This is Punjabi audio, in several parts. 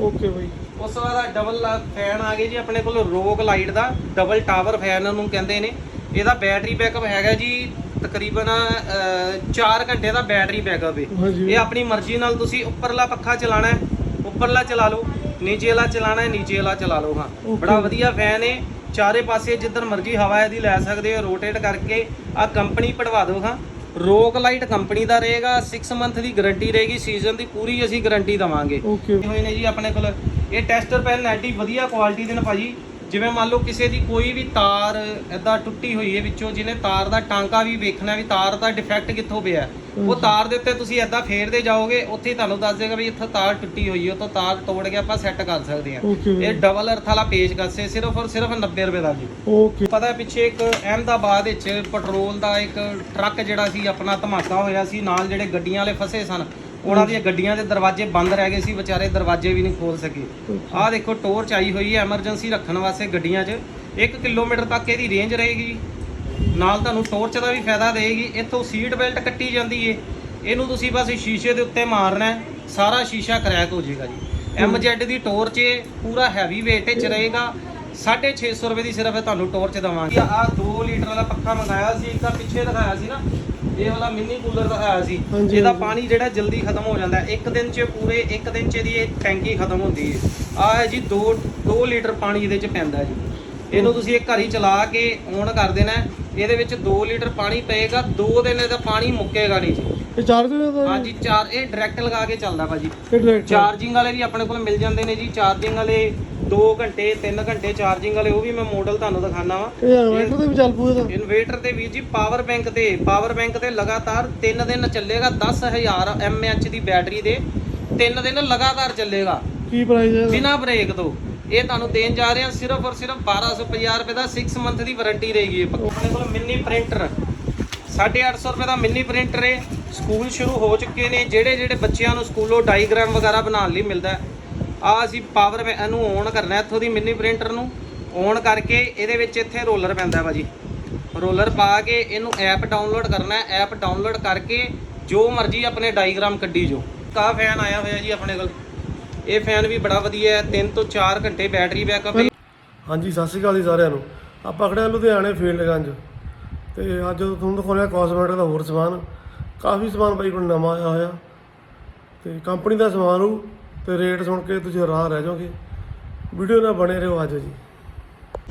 Okay bye. ਉਸ ਤੋਂ ਬਾਅਦ ਡਬਲ ਫੈਨ ਆ ਗਏ ਜੀ ਆਪਣੇ ਕੋਲ ਰੋਗ ਲਾਈਟ ਦਾ ਡਬਲ ਟਾਵਰ ਫੈਨ ਨੂੰ ਕਹਿੰਦੇ ਨੇ। ਇਹਦਾ ਬੈਟਰੀ ਬੈਕਅਪ ਹੈਗਾ ਜੀ ਤਕਰੀਬਨ 4 ਘੰਟੇ ਦਾ ਬੈਟਰੀ ਬੈਕਅਪ ਹੈ ਇਹ ਆਪਣੀ ਮਰਜ਼ੀ ਨਾਲ ਤੁਸੀਂ ਉੱਪਰਲਾ ਪੱਖਾ ਚਲਾਣਾ ਹੈ ਉੱਪਰਲਾ ਚਲਾ ਲਓ ਨੀਚੇ ਵਾਲਾ ਚਲਾਣਾ ਹੈ ਨੀਚੇ ਵਾਲਾ ਚਲਾ ਲਓ ਹਾਂ. ਬੜਾ ਵਧੀਆ ਫੈਨ ਹੈ ਚਾਰੇ ਪਾਸੇ ਜਿੱਧਰ ਮਰਜ਼ੀ ਹਵਾ ਇਹਦੀ ਲੈ ਸਕਦੇ ਹੋ ਰੋਟੇਟ ਕਰਕੇ ਆ ਕੰਪਨੀ ਪੜਵਾ ਦਿਓ ਹਾਂ। ਰੋਕ ਲਾਈਟ ਕੰਪਨੀ ਦਾ ਰਹੇਗਾ 6 ਮੰਥ ਦੀ ਗਾਰੰਟੀ ਰਹੇਗੀ ਸੀਜ਼ਨ ਦੀ ਪੂਰੀ ਅਸੀਂ ਗਾਰੰਟੀ ਦਵਾਂਗੇ। ਓਕੇ ਹੋਏ ਨੇ ਜੀ ਆਪਣੇ ਕੋਲ। ਇਹ ਟੈਸਟਰ ਪੈਨ ਐਡੀ ਵਧੀਆ ਕੁਆਲਿਟੀ ਦੇ ਨੇ ਭਾਜੀ। ਜਿਵੇਂ ਮੰਨ ਲਓ ਕਿਸੇ ਦੀ ਕੋਈ ਵੀ ਤਾਰ ਐਦਾਂ ਟੁੱਟੀ ਹੋਈ ਹੈ ਵਿੱਚੋਂ ਜਿਹਨੇ ਤਾਰ ਦਾ ਟਾਂਕਾ ਵੀ ਵੇਖਣਾ ਵੀ ਤਾਰ ਦਾ ਡਿਫੈਕਟ ਕਿੱਥੋਂ ਪਿਆ। ਉਹ ਤਾਰ ਦੇ ਉੱਤੇ ਤੁਸੀਂ ਐਦਾਂ ਫੇਰਦੇ ਜਾਓਗੇ ਉੱਥੇ ਹੀ ਤੁਹਾਨੂੰ ਦੱਸ ਦੇਗਾ ਵੀ ਇੱਥੇ ਤਾਰ ਟੁੱਟੀ ਹੋਈ ਹੈ ਉਹ ਤੋਂ ਤਾਰ ਤੋੜ ਕੇ ਆਪਾਂ ਸੈੱਟ ਕਰ ਸਕਦੇ ਹਾਂ। ਇਹ ਡਬਲ ਅਰਥ ਵਾਲਾ ਪੇਚਕਸ ਹੈ ਸਿਰਫ ਔਰ ਸਿਰਫ 90 ਰੁਪਏ ਦਾ ਜੀ। ਓਕੇ ਪਤਾ ਹੈ ਪਿੱਛੇ ਇੱਕ ਅਹਿਮਦਾਬਾਦ ਵਿੱਚ ਪੈਟਰੋਲ ਦਾ ਇੱਕ ਟਰੱਕ ਜਿਹੜਾ ਸੀ ਆਪਣਾ ਧਮਾਕਾ ਹੋਇਆ ਸੀ ਨਾਲ ਜਿਹੜੇ ਗੱਡੀਆਂ ਵਾਲੇ ਫਸੇ ਸਨ। ਉਹਨਾਂ ਦੀਆਂ ਗੱਡੀਆਂ ਦੇ ਦਰਵਾਜ਼ੇ ਬੰਦ ਰਹਿ ਗਏ ਸੀ ਵਿਚਾਰੇ ਦਰਵਾਜ਼ੇ ਵੀ ਨਹੀਂ ਖੋਲ ਸਕੇ। ਆਹ ਦੇਖੋ ਟੋਰਚ ਆਈ ਹੋਈ ਹੈ ਐਮਰਜੈਂਸੀ ਰੱਖਣ ਵਾਸਤੇ ਗੱਡੀਆਂ 'ਚ। 1 ਕਿਲੋਮੀਟਰ ਤੱਕ ਇਹਦੀ ਰੇਂਜ ਰਹੇਗੀ ਨਾਲ ਤੁਹਾਨੂੰ ਟੋਰਚ ਦਾ ਵੀ ਫਾਇਦਾ ਦੇਗੀ ਇੱਥੋਂ ਸੀਟ ਬੈਲਟ ਕੱਟੀ ਜਾਂਦੀ ਏ। ਇਹਨੂੰ ਤੁਸੀਂ ਬਸ ਸ਼ੀਸ਼ੇ ਦੇ ਉੱਤੇ ਮਾਰਨਾ ਸਾਰਾ ਸ਼ੀਸ਼ਾ ਕਰੈਕ ਹੋ ਜਾਏਗਾ ਜੀ। ਐਮਜੈਡ ਦੀ ਟੋਰਚ ਏ ਪੂਰਾ ਹੈਵੀ weight ਵਿੱਚ ਰਹੇਗਾ। 650 ਰੁਪਏ ਦੀ ਸਿਰਫ ਤੁਹਾਨੂੰ ਟੋਰਚ ਦਵਾਂਗੇ। ਆਹ 2 ਲੀਟਰ ਵਾਲਾ ਪੱਖਾ ਮੰਗਾਇਆ ਸੀ ਇੱਕ ਤਾਂ ਪਿੱਛੇ ਦਿਖਾਇਆ ਸੀ ਨਾ। ਇਹ ਵਾਲਾ ਮਿੰਨੀ ਕੂਲਰ ਦਿਖਾਇਆ ਸੀ। ਇਹਦਾ। ਪਾਣੀ ਜਿਹੜਾ ਜਲਦੀ ਖਤਮ ਹੋ ਜਾਂਦਾ ਇੱਕ ਦਿਨ 'ਚ ਪੂਰੇ ਇੱਕ ਦਿਨ 'ਚ ਦੀ ਇਹ ਟੈਂਕੀ ਖਤਮ ਹੁੰਦੀ ਹੈ। ਆਹ ਹੈ ਜੀ 2 2 ਲੀਟਰ ਪਾਣੀ ਇਹਦੇ 'ਚ ਪੈਂਦਾ ਜੀ। ਇਹਨੂੰ ਤੁਸੀਂ ਇੱਕ ਘਰ ਚਲਾ ਕੇ ਔਨ ਕਰ ਦੇਣਾ। ਇਹਦੇ ਵਿੱਚ 2 ਲੀਟਰ ਪਾਣੀ ਪਏਗਾ। 2 ਦਿਨ ਇਹਦਾ ਪਾਣੀ ਮੁੱਕੇਗਾ ਨਹੀਂ ਜੀ। ਇਹ ਚਾਰਜ ਦਾ ਹਾਂਜੀ ਚਾਰ ਇਹ ਡਾਇਰੈਕਟ ਲਗਾ ਕੇ ਚੱਲਦਾ ਭਾਜੀ। ਚਾਰਜਿੰਗ ਵਾਲੇ ਵੀ ਆਪਣੇ ਕੋਲ ਮਿਲ ਜਾਂਦੇ ਨੇ ਜੀ। ਚਾਰਜਿੰਗ ਵਾਲੇ 2 ਘੰਟੇ 3 ਘੰਟੇ ਚਾਰਜਿੰਗ ਵਾਲੇ ਉਹ ਵੀ ਮੈਂ ਮਾਡਲ ਤੁਹਾਨੂੰ ਦਿਖਾਣਾ ਵਾ। ਇਹ ਇਨਵਰਟਰ ਤੇ ਵੀ ਚੱਲ ਪੂ ਇਹਦਾ ਇਨਵੇਟਰ ਤੇ ਵੀਰ ਜੀ ਪਾਵਰ ਬੈਂਕ ਤੇ ਪਾਵਰ ਬੈਂਕ ਤੇ ਲਗਾਤਾਰ 3 ਦਿਨ ਚੱਲੇਗਾ 10000 ਐਮਐਚ ਦੀ ਬੈਟਰੀ ਦੇ। 3 ਦਿਨ ਲਗਾਤਾਰ ਚੱਲੇਗਾ। ਕੀ ਪ੍ਰਾਈਸ ਹੈ ਬਿਨਾ ਬ੍ਰੇਕ ਤੋਂ। ਇਹ ਤੁਹਾਨੂੰ ਦੇਣ ਜਾ ਰਹੇ ਹਾਂ ਸਿਰਫ ਔਰ ਸਿਰਫ 1250 ਰੁਪਏ ਦਾ 6 ਮੰਥ ਦੀ ਵਾਰੰਟੀ ਰਹੇਗੀ ਇਹ ਪੱਕਾ। ਆਪਣੇ ਕੋਲ ਮਿੰਨੀ ਪ੍ਰਿੰਟਰ 850 ਰੁਪਏ ਦਾ ਮਿੰਨੀ ਪ੍ਰਿੰਟਰ ਹੈ ਸਕੂਲ ਸ਼ੁਰੂ ਹੋ ਚੁੱਕੇ ਨੇ। ਜਿਹੜੇ ਜਿਹੜੇ ਬੱਚਿਆਂ ਨੂੰ ਸਕੂਲੋਂ ਡਾਈਗ੍ਰਾਮ ਵਗੈਰਾ ਬਣਾਉਣ ਲਈ ਮਿਲਦਾ ਹੈ। ਆ ਅਸੀਂ ਪਾਵਰ ਇਹਨੂੰ ਔਨ ਕਰਨਾ ਇੱਥੋਂ ਦੀ ਮਿੰਨੀ ਪ੍ਰਿੰਟਰ ਨੂੰ। ਔਨ ਕਰਕੇ ਇਹਦੇ ਵਿੱਚ ਇੱਥੇ ਰੋਲਰ ਪੈਂਦਾ ਹੈ ਭਾਜੀ ਰੋਲਰ ਪਾ ਕੇ ਇਹਨੂੰ ਐਪ ਡਾਊਨਲੋਡ ਕਰਨਾ ਐਪ ਡਾਊਨਲੋਡ ਕਰਕੇ ਜੋ ਮਰਜ਼ੀ ਆਪਣੇ ਡਾਈਗ੍ਰਾਮ ਕੱਢੀ ਜੋ ਕਾ ਫੈਨ ਆਇਆ ਹੋਇਆ ਜੀ ਆਪਣੇ ਕੋਲ। ਇਹ ਫੈਨ ਵੀ ਬੜਾ ਵਧੀਆ ਹੈ। 3 ਤੋਂ 4 ਘੰਟੇ ਬੈਟਰੀ ਬੈਕਅਪ ਹੈ। ਹਾਂਜੀ, ਸਤਿ ਸ਼੍ਰੀ ਅਕਾਲ ਜੀ ਸਾਰਿਆਂ ਨੂੰ। ਆਪਾਂ ਖੜੇ ਲੁਧਿਆਣੇ ਫੀਲਡਗੰਜ। ਤੇ ਅੱਜ ਤੁਹਾਨੂੰ ਦਿਖਾਉਣਾ ਕਾਸਮੈਟਿਕ ਦਾ ਹੋਰ ਸਮਾਨ। ਕਾਫੀ ਸਮਾਨ ਬਾਈ ਕੋਲ ਨਵਾਂ ਆਇਆ ਹੋਇਆ। ਤੇ ਕੰਪਨੀ ਦਾ ਸਮਾਨ ਉਹ ਤੇ ਰੇਟ ਸੁਣ ਕੇ ਤੁਸੀਂ ਹੈਰਾਨ ਰਹਿ ਜਾਓਗੇ। ਵੀਡੀਓ ਨਾਲ ਬਣੇ ਰਹੋ ਅੱਜ ਜੀ।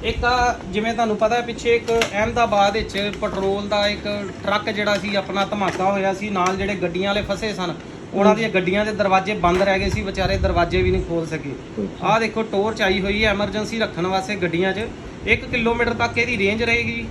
ਇੱਕ ਜਿਵੇਂ ਤੁਹਾਨੂੰ ਪਤਾ ਹੈ ਪਿੱਛੇ ਇੱਕ ਅਹਿਮਦਾਬਾਦ ਵਿੱਚ ਪੈਟਰੋਲ ਦਾ ਇੱਕ ਟਰੱਕ ਜਿਹੜਾ ਸੀ ਆਪਣਾ ਧਮਾਕਾ ਹੋਇਆ ਸੀ ਨਾਲ ਜਿਹੜੇ ਗੱਡੀਆਂ ਵਾਲੇ ਫਸੇ ਸਨ ਉਹਨਾਂ ਦੀਆਂ ਗੱਡੀਆਂ ਦੇ ਦਰਵਾਜ਼ੇ ਬੰਦ ਰਹਿ ਗਏ ਸੀ ਵਿਚਾਰੇ ਦਰਵਾਜ਼ੇ ਵੀ ਨਹੀਂ ਖੋਲ ਸਕੇ। ਆਹ ਦੇਖੋ ਟੋਰਚ ਆਈ ਹੋਈ ਹੈ ਐਮਰਜੈਂਸੀ ਰੱਖਣ ਵਾਸਤੇ ਗੱਡੀਆਂ 'ਚ। 1 ਕਿਲੋਮੀਟਰ ਤੱਕ ਇਹਦੀ ਰੇਂਜ ਰਹੇਗੀ।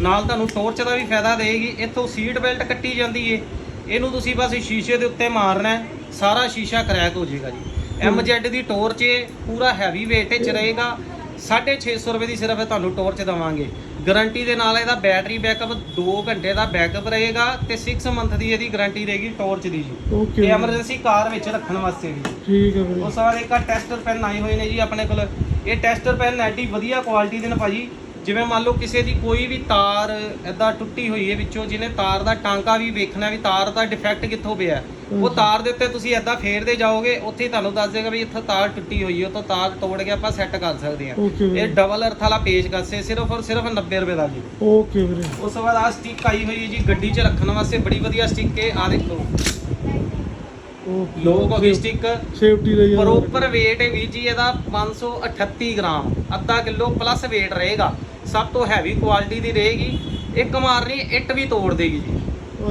ਨਾਲ ਤੁਹਾਨੂੰ ਟੋਰਚ ਦਾ ਵੀ ਫਾਇਦਾ ਦੇਗੀ ਇੱਥੋਂ ਸੀਟ ਬੈਲਟ ਕੱਟੀ ਜਾਂਦੀ ਏ। ਇਹਨੂੰ ਤੁਸੀਂ ਬਸ ਸ਼ੀਸ਼ੇ ਦੇ ਉੱਤੇ ਮਾਰਨਾ ਹੈ, ਸਾਰਾ ਸ਼ੀਸ਼ਾ ਕਰੈਕ ਹੋ ਜਾਏਗਾ ਜੀ। ਐਮਜੈਡ ਦੀ ਟੋਰਚ ਏ ਪੂਰਾ ਹੈਵੀ weight ਵਿੱਚ ਰਹੇਗਾ। 650 ਰੁਪਏ ਦੀ ਸਿਰਫ ਤੁਹਾਨੂੰ ਟੋਰਚ ਦਵਾਂਗੇ। ਗਾਰੰਟੀ ਦੇ ਨਾਲ ਇਹਦਾ ਬੈਟਰੀ ਬੈਕਅਪ 2 ਘੰਟੇ ਦਾ ਬੈਕਅਪ ਰਹੇਗਾ ਤੇ 6 ਮੰਥ ਦੀ ਇਹਦੀ ਗਾਰੰਟੀ ਰਹੇਗੀ ਟੋਰਚ ਦੀ ਜੀ। ਓਕੇ ਇਹ ਐਮਰਜੈਂਸੀ ਕਾਰ ਵਿੱਚ ਰੱਖਣ ਵਾਸਤੇ ਵੀ। ਠੀਕ ਹੈ ਵੀਰੇ। ਤੋਂ ਬਾਅਦ ਇੱਕ ਟੈਸਟਰ ਪੈਨ ਆਏ ਹੋਏ ਨੇ ਜੀ ਆਪਣੇ ਕੋਲ। ਇਹ ਟੈਸਟਰ ਪੈਨ ਐਡੀ ਵਧੀਆ ਕੁਆਲਿਟੀ ਦੇ ਨੇ ਭਾਜੀ। ਜਿਵੇਂ ਮੰਨ ਲਓ ਕਿਸੇ ਦੀ ਕੋਈ ਵੀ ਤਾਰ ਐਦਾਂ ਟੁੱਟੀ ਹੋਈ ਹੈ ਵਿੱਚੋਂ ਜਿਹਨੇ ਤਾਰ ਦਾ ਟਾਂਕਾ ਵੀ ਵੇਖਣਾ ਵੀ ਤਾਰ ਦਾ ਡਿਫੈਕਟ ਕਿੱਥੋਂ ਪਿਆ। ਉਹ ਤਾਰ ਦੇ ਉੱਤੇ ਤੁਸੀਂ ਐਦਾਂ ਫੇਰਦੇ ਜਾਓਗੇ ਉੱਥੇ ਹੀ ਤੁਹਾਨੂੰ ਦੱਸ ਦੇਗਾ ਵੀ ਇੱਥੇ ਤਾਰ ਟੁੱਟੀ ਹੋਈ ਹੈ ਉਹ ਤੋਂ ਤਾਰ ਤੋੜ ਕੇ ਆਪਾਂ ਸੈੱਟ ਕਰ ਸਕਦੇ ਹਾਂ। ਇਹ ਡਬਲ ਅਰਥ ਵਾਲਾ ਪੇਚਕਸ ਹੈ ਸਿਰਫ ਔਰ ਸਿਰਫ 90 ਰੁਪਏ ਦਾ ਜੀ। ਓਕੇ ਵੀਰੇ। ਉਸ ਤੋਂ ਬਾਅਦ ਆ ਸਟਿੱਕ ਆਈ ਹੋਈ ਹੈ ਜੀ ਗੱਡੀ 'ਚ ਰੱਖਣ ਵਾਸਤੇ ਬੜੀ ਵਧੀਆ ਸਟਿੱਕ ਹੈ ਆ ਦੇਖੋ। ਓਕੇ ਲੋਕ ਹੋ ਗਈ ਸਟਿੱਕ ਸੇਫਟੀ ਲਈ ਆ। ਪ੍ਰੋਪਰ weight ਹੈ ਵੀਰ ਜੀ ਇਹਦਾ 538 ਗ੍ਰਾਮ ਅੱਧਾ ਕਿਲੋ ਪਲੱਸ weight ਰਹੇਗਾ। ਸਭ ਤੋਂ ਹੈਵੀ ਕੁਆਲਿਟੀ ਦੀ ਰਹੇਗੀ। ਇੱਕ ਮਾਰਨੀ ਇੱਟ ਵੀ ਤੋੜ ਦੇਗੀ ਜੀ।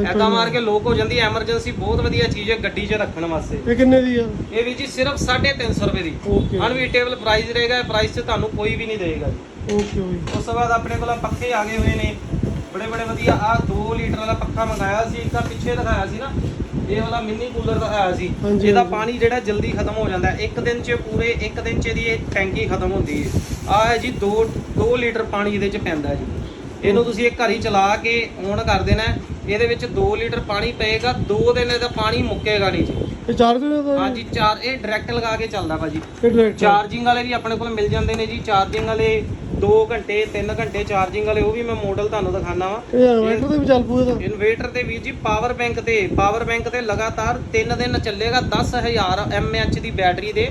ਐਦਾਂ। ਮਾਰ ਕੇ ਲੋਕ ਹੋ ਜਾਂਦੀ ਐਮਰਜੈਂਸੀ ਬਹੁਤ ਵਧੀਆ ਚੀਜ਼ ਹੈ ਗੱਡੀ 'ਚ ਰੱਖਣ ਵਾਸਤੇ। ਇਹ ਕਿੰਨੇ ਦੀ ਆ? ਇਹ ਵੀ ਜੀ ਸਿਰਫ 350 ਰੁਪਏ ਦੀ। ਅਨਵੀਟੇਬਲ ਪ੍ਰਾਈਸ ਰਹੇਗਾ ਪ੍ਰਾਈਸ 'ਚ ਤੁਹਾਨੂੰ ਕੋਈ ਵੀ ਨਹੀਂ ਦੇਗਾ ਜੀ। ਓਕੇ ਉਸ ਤੋਂ ਬਾਅਦ ਆਪਣੇ ਕੋਲ ਪੱਖੇ ਆ ਗਏ ਹੋਏ ਨੇ। ਬੜੇ ਬੜੇ ਵਧੀਆ ਆ 2 ਲੀਟਰ ਵਾਲਾ ਪੱਖਾ ਮੰਗਾਇਆ ਸੀ ਇੱਕ ਪਿੱਛੇ ਦਿਖਾਇਆ ਸੀ ਨਾ। ਇਹ ਵਾਲਾ ਮਿੰਨੀ ਕੂਲਰ ਦਿਖਾਇਆ ਸੀ ਹਾਂਜੀ, ਇਹਦਾ ਹਾਂਜੀ। ਪਾਣੀ ਜਿਹੜਾ ਜਲਦੀ ਖਤਮ ਹੋ ਜਾਂਦਾ ਹੈ। ਇੱਕ ਦਿਨ 'ਚ ਪੂਰੇ ਇੱਕ ਦਿਨ 'ਚ ਦੀ ਇਹ ਟੈਂਕੀ ਖਤਮ ਹੁੰਦੀ ਹੈ। ਆ ਹੈ ਜੀ 2 2 ਲੀਟਰ ਪਾਣੀ ਇਹਦੇ 'ਚ ਪੈਂਦਾ ਜੀ। ਇਹਨੂੰ ਤੁਸੀਂ ਇੱਕ ਘਰ ਹੀ ਚਲਾ ਕੇ ਔਨ ਕਰ ਦੇਣਾ ਹੈ। ਇਹਦੇ ਵਿੱਚ 2 ਲੀਟਰ ਪਾਣੀ ਪਏਗਾ। 2 ਦਿਨ ਇਹਦਾ ਪਾਣੀ ਮੁੱਕੇਗਾ ਨਹੀਂ ਜੀ। ਇਹ ਚਾਰਜ ਦਾ ਹਾਂਜੀ ਚਾਰ ਇਹ ਡਾਇਰੈਕਟ ਲਗਾ ਕੇ ਚੱਲਦਾ ਭਾਜੀ। ਇਹ ਡਾਇਰੈਕਟ ਚਾਰਜਿੰਗ ਵਾਲੇ ਵੀ ਆਪਣੇ ਕੋਲ ਮਿਲ ਜਾਂਦੇ ਨੇ ਜੀ। ਚਾਰਜਿੰਗ ਵਾਲੇ 2 ਘੰਟੇ 3 ਘੰਟੇ ਚਾਰਜਿੰਗ ਵਾਲੇ ਉਹ ਵੀ ਮੈਂ ਮਾਡਲ ਤੁਹਾਨੂੰ ਦਿਖਾਣਾ ਵਾ। ਇਹ ਇਨਵਰਟਰ ਤੇ ਵੀ ਚੱਲ ਪੂ ਇਹਦਾ। ਇਨਵੇਟਰ ਤੇ ਵੀਰ ਜੀ ਪਾਵਰ ਬੈਂਕ ਤੇ ਪਾਵਰ ਬੈਂਕ ਤੇ ਲਗਾਤਾਰ 3 ਦਿਨ ਚੱਲੇਗਾ 10000 mAh ਦੀ ਬੈਟਰੀ ਦੇ।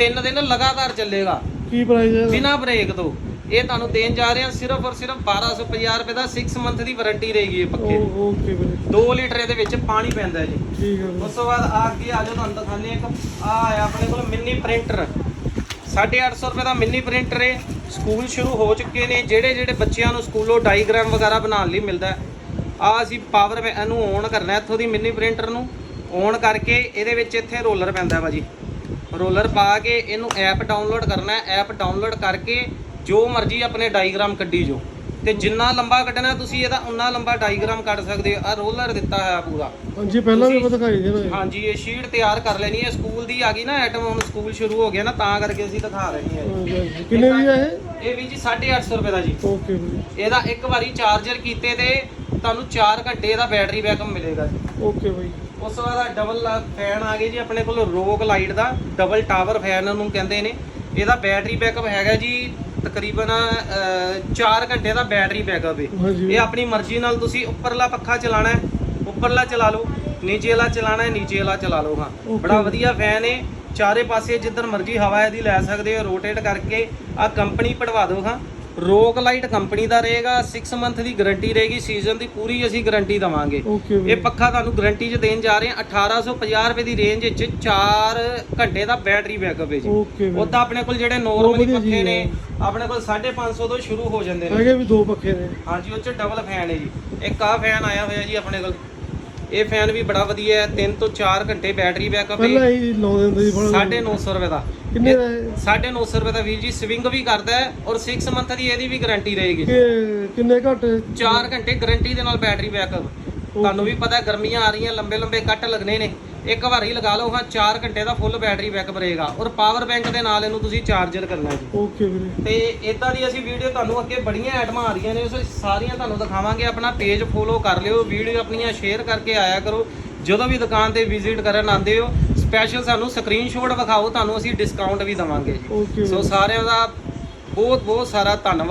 3 ਦਿਨ ਲਗਾਤਾਰ ਚੱਲੇਗਾ। ਕੀ ਪ੍ਰਾਈਸ ਹੈ? ਬਿਨਾ ਬ੍ਰੇਕ ਤੋਂ। ਇਹ ਤੁਹਾਨੂੰ ਦੇਣ ਜਾ ਰਹੇ ਹਾਂ ਸਿਰਫ ਔਰ ਸਿਰਫ 1250 ਰੁਪਏ ਦਾ 6 ਮੰਥ ਦੀ ਵਾਰੰਟੀ ਰਹੇਗੀ ਇਹ ਪੱਖੇ। ਦੀ ਉਹ ਓਕੇ ਵੀਰੇ। 2 ਲੀਟਰ ਇਹਦੇ ਵਿੱਚ ਪਾਣੀ ਪੈਂਦਾ ਜੀ। ਠੀਕ ਹੈ ਉਸ ਤੋਂ ਬਾਅਦ ਆ ਅੱਗੇ ਆ ਜਾਓ ਤੁਹਾਨੂੰ ਦਿਖਾਉਂਦੇ ਹਾਂ ਇੱਕ। ਆ ਆਇਆ ਆਪਣੇ ਕੋਲ ਮਿੰਨੀ ਪ੍ਰਿੰਟਰ 850 ਰੁਪਏ ਦਾ ਮਿੰਨੀ ਪ੍ਰਿੰਟਰ ਹੈ ਸਕੂਲ ਸ਼ੁਰੂ ਹੋ ਚੁੱਕੇ ਨੇ, ਜਿਹੜੇ ਜਿਹੜੇ ਬੱਚਿਆਂ ਨੂੰ ਸਕੂਲੋਂ ਡਾਈਗ੍ਰਾਮ ਵਗੈਰਾ ਬਣਾਉਣ ਲਈ ਮਿਲਦਾ ਆ ਅਸੀਂ ਪਾਵਰ ਇਹਨੂੰ ਔਨ ਕਰਨਾ ਇੱਥੋਂ ਦੀ ਮਿੰਨੀ ਪ੍ਰਿੰਟਰ ਨੂੰ ਔਨ ਕਰਕੇ ਇਹਦੇ ਵਿੱਚ ਇੱਥੇ ਰੋਲਰ ਪੈਂਦਾ ਭਾਜੀ ਰੋਲਰ ਪਾ ਕੇ ਇਹਨੂੰ ਐਪ ਡਾਊਨਲੋਡ ਕਰਨਾ ਐਪ ਡਾਊਨਲੋਡ ਕਰਕੇ ਜੋ ਮਰਜ਼ੀ ਆਪਣੇ ਡਾਈਗ੍ਰਾਮ ਕੱਢੀ ਜੋ ਤੇ ਜਿੰਨਾ ਲੰਬਾ ਕੱਢਣਾ ਤੁਸੀਂ ਇਹਦਾ ਉਨਾ ਲੰਬਾ ਡਾਈਗ੍ਰਾਮ ਕੱਢ ਸਕਦੇ ਹੋ। ਆ ਰੋਲਰ ਦਿੱਤਾ ਹੋਇਆ ਪੂਰਾ। ਹਾਂਜੀ ਪਹਿਲਾਂ ਵੀ ਦਿਖਾਈ ਸੀ ਨਾ ਹਾਂਜੀ ਇਹ ਸ਼ੀਟ ਤਿਆਰ ਕਰ ਲੈਣੀ ਹੈ। ਸਕੂਲ ਦੀ ਆ ਗਈ ਨਾ ਆਈਟਮ ਹੁਣ ਸਕੂਲ ਸ਼ੁਰੂ ਹੋ ਗਿਆ ਨਾ ਤਾਂ ਕਰਕੇ ਅਸੀਂ ਦਿਖਾ ਰਹੇ ਹਾਂ। ਕਿੰਨੇ ਦੀ ਹੈ ਇਹ? ਇਹ ਵੀ ਜੀ 850 ਰੁਪਏ ਦਾ ਜੀ। ਓਕੇ ਵੀਰੇ ਇਹਦਾ ਇੱਕ ਵਾਰੀ ਚਾਰਜਰ ਕੀਤੇ ਤੇ ਤੁਹਾਨੂੰ 4 ਘੰਟੇ ਦਾ ਬੈਟਰੀ ਬੈਕਅਪ ਮਿਲੇਗਾ ਜੀ। Okay bye. ਉਸ ਤੋਂ ਬਾਅਦ ਡਬਲ ਫੈਨ ਆ ਗਏ ਜੀ ਆਪਣੇ ਕੋਲ ਰੋਕ ਲਾਈਟ ਦਾ। ਡਬਲ ਟਾਵਰ ਫੈਨ ਉਹਨੂੰ ਕਹਿੰਦੇ ਨੇ। ਇਹਦਾ ਬੈਟਰੀ ਬੈਕਅਪ ਹੈਗਾ ਜੀ ਤਕਰੀਬਨ 4 ਘੰਟੇ ਦਾ ਬੈਟਰੀ ਬੈਕਅਪ ਹੈ ਇਹ ਆਪਣੀ ਮਰਜ਼ੀ ਨਾਲ ਤੁਸੀਂ ਉੱਪਰਲਾ ਪੱਖਾ ਚਲਾਣਾ ਹੈ ਉੱਪਰਲਾ ਚਲਾ ਲਓ ਨੀਚੇ ਵਾਲਾ ਚਲਾਣਾ ਹੈ ਨੀਚੇ ਵਾਲਾ ਚਲਾ ਲਓ ਹਾਂ. ਬੜਾ ਵਧੀਆ ਫੈਨ ਹੈ ਚਾਰੇ ਪਾਸੇ ਜਿੱਧਰ ਮਰਜ਼ੀ ਹਵਾ ਇਹਦੀ ਲੈ ਸਕਦੇ ਹੋ ਰੋਟੇਟ ਕਰਕੇ ਆ ਕੰਪਨੀ ਪੜਵਾ ਦਿਓ ਹਾਂ। ਰੋਕ ਲਾਈਟ ਕੰਪਨੀ ਦਾ ਰਹੇਗਾ 6 ਮੰਥ ਦੀ ਗਾਰੰਟੀ ਰਹੇਗੀ ਸੀਜ਼ਨ ਦੀ ਪੂਰੀ ਅਸੀਂ ਗਾਰੰਟੀ ਦਵਾਂਗੇ। ਓਕੇ ਇਹ ਪੱਖਾ ਤੁਹਾਨੂੰ ਗਾਰੰਟੀ 'ਚ ਦੇਣ ਜਾ ਰਹੇ ਹਾਂ 1850 ਰੁਪਏ ਦੀ ਰੇਂਜ ਵਿੱਚ 4 ਘੰਟੇ ਦਾ ਬੈਟਰੀ ਬੈਕਅਪ ਹੈ ਜੀ। ਉਦਾਂ ਆਪਣੇ ਕੋਲ ਜਿਹੜੇ ਨੋਰਮਲੀ ਪੱਖੇ ਨੇ ਹੈ। ਆਪਣੇ ਕੋਲ 550 ਤੋਂ ਸ਼ੁਰੂ ਹੋ ਜਾਂਦੇ ਨੇ। ਹੈਗੇ ਵੀ ਦੋ ਪੱਖੇ ਨੇ। ਹਾਂਜੀ ਉਹ ਚ ਡਬਲ ਫੈਨ ਹੈ ਜੀ। ਇੱਕ ਆ ਫੈਨ ਆਇਆ ਹੋਇਆ ਜੀ ਆਪਣੇ ਕੋਲ। ਇਹ ਫੈਨ ਵੀ ਬੜਾ ਵਧੀਆ ਹੈ 3 ਤੋਂ 4 ਘੰਟੇ ਬੈਟਰੀ ਬੈਕਅਪ ਪਹਿਲਾਂ ਹੈ ਹੀ ਲਾਉਂਦੇ ਹੁੰਦੇ ਸੀ ਬੜਾ 950 ਰੁਪਏ ਦਾ। ਕਿੰਨੇ ਦਾ? ਹੈ? 950 ਰੁਪਏ ਦਾ ਵੀਰ ਜੀ ਸਵਿੰਗ ਵੀ ਕਰਦਾ ਹੈ ਔਰ 6 ਮੰਥ ਦੀ ਇਹਦੀ ਵੀ ਗਾਰੰਟੀ ਰਹੇਗੀ। ਕਿ ਕਿੰਨੇ ਘੱਟ? 4 ਘੰਟੇ ਗਾਰੰਟੀ ਦੇ ਨਾਲ ਬੈਟਰੀ ਬੈਕਅਪ ਤੁਹਾਨੂੰ ਵੀ ਪਤਾ ਗਰਮੀਆਂ ਆ ਰਹੀਆਂ ਲੰਬੇ ਲੰਬੇ ਕੱਟ ਲੱਗਣੇ ਨੇ। ਇੱਕ ਵਾਰੀ ਲਗਾ ਲਓ ਹਾਂ 4 ਘੰਟੇ ਦਾ ਫੁੱਲ ਬੈਟਰੀ ਬੈਕਅਪ ਰਹੇਗਾ। ਔਰ ਪਾਵਰ ਬੈਂਕ ਦੇ ਨਾਲ ਇਹਨੂੰ ਤੁਸੀਂ ਚਾਰਜਰ ਕਰਨਾ ਜੀ। ਓਕੇ ਵੀਰੇ। ਤੇ ਇਦਾਂ ਦੀ ਅਸੀਂ ਵੀਡੀਓ ਤੁਹਾਨੂੰ ਅੱਗੇ ਬੜੀਆਂ ਆਈਟਮਾਂ ਆ ਰਹੀਆਂ ਨੇ ਉਸ ਸਾਰੀਆਂ ਤੁਹਾਨੂੰ ਦਿਖਾਵਾਂਗੇ। ਆਪਣਾ ਪੇਜ ਫੋਲੋ ਕਰ ਲਿਓ ਵੀਡੀਓ ਆਪਣੀਆਂ ਸ਼ੇਅਰ ਕਰਕੇ ਆਇਆ ਕਰੋ। ਜਦੋਂ ਵੀ ਦੁਕਾਨ ਤੇ ਵਿਜ਼ਿਟ ਕਰਨ ਆਉਂਦੇ ਹੋ ਸਪੈਸ਼ਲ ਸਾਨੂੰ ਸਕਰੀਨਸ਼ਾਟ ਵਿਖਾਓ ਤੁਹਾਨੂੰ ਅਸੀਂ ਡਿਸਕਾਊਂਟ ਵੀ ਦਵਾਂਗੇ ਜੀ। ਓਕੇ ਸੋ ਸਾਰਿਆਂ ਦਾ ਬਹੁਤ ਬਹੁਤ ਸਾਰਾ ਧੰਨਵਾਦ।